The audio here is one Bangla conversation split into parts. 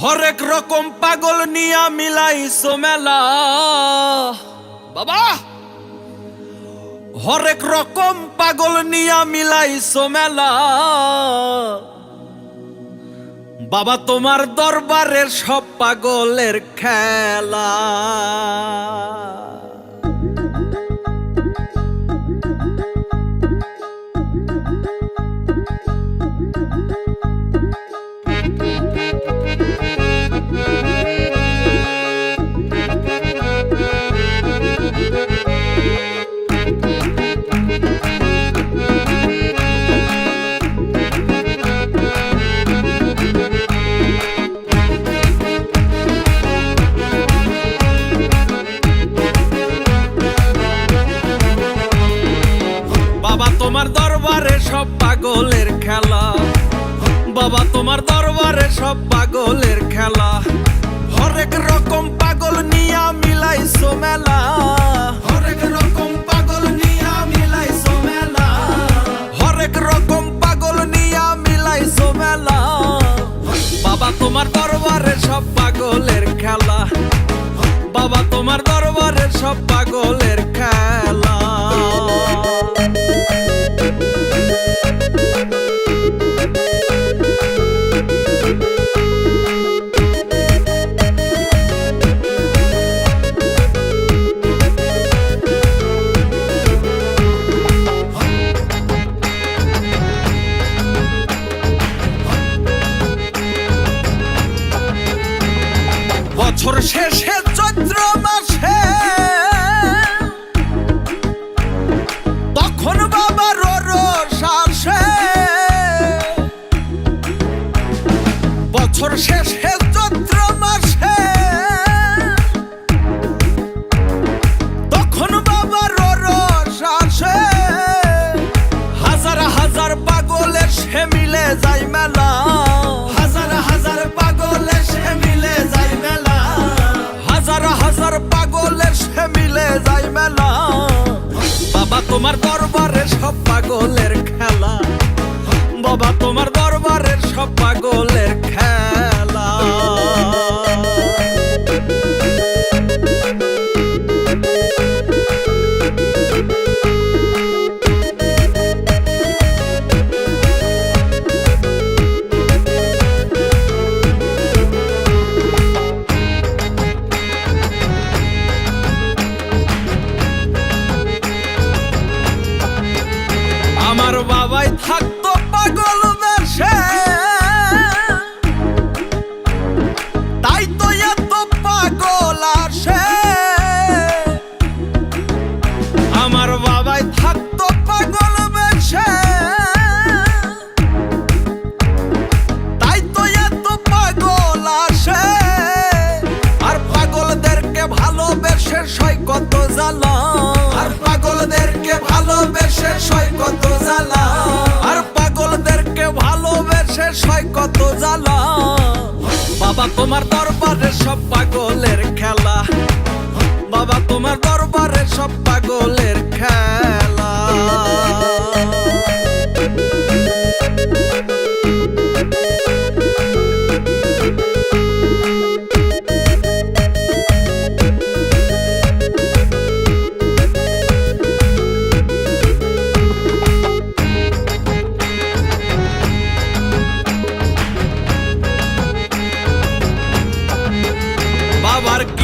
হরেক রকম পাগল নিয়া মিলাইছো মেলা। বাবা! হরেক রকম পাগল নিয়া মিলাইছো মেলা। বাবা, তোমার দরবারের সব পাগলের খেলা। পাগলের খেলা। বাবা, তোমার দরবারে সব পাগলের খেলা। হরেক রকম পাগল নিয়া মিলাইছো মেলা। হরেক রকম পাগল নিয়া পাগল নিয়া বাবা, তোমার দরবারে সব পাগলের খেলা। বাবা, তোমার দরবারে সব পাগলের বছর শেষে চৈত্র মাসে। তখন বাবার রোষ আসে। হাজার হাজার পাগলের সে মিলে যায় মেলা। হাজার পাগলের মিলে হাজার হাজার পাগলের বাবা তোমার দরবারে সব পাগলের খেলা। বাবা তোমার দরবারের সব পাগলের জ্বালা আর পাগলদেরকে ভালোবেসে সই কত জ্বালা আর পাগলদেরকে ভালোবেসে সই কত জ্বালা বাবা তোমার দরবারে সব পাগলের খেলা। বাবা তোমার দরবারে সব পাগলের খেলা।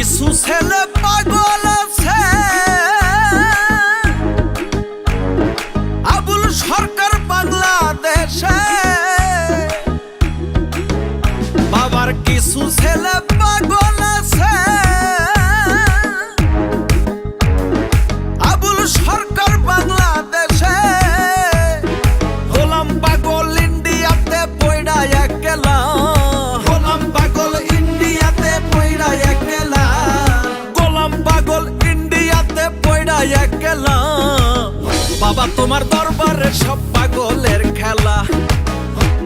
Jesus, ela pagou. তোমার দরবারে সব পাগলের খেলা।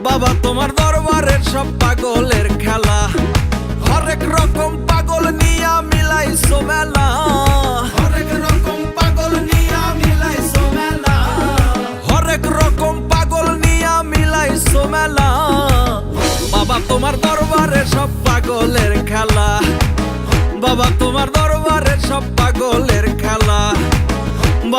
বাবা, তোমার দরবারের সব পাগলের খেলা। হরেক রকম পাগল নিয়া মিলাইছো মেলা। হরেক রকম পাগল নিয়া হরেক রকম পাগল নিয়া মিলাইছো মেলা। সব পাগলের খেলা। বাবা, তোমার দরবারে সব পাগলের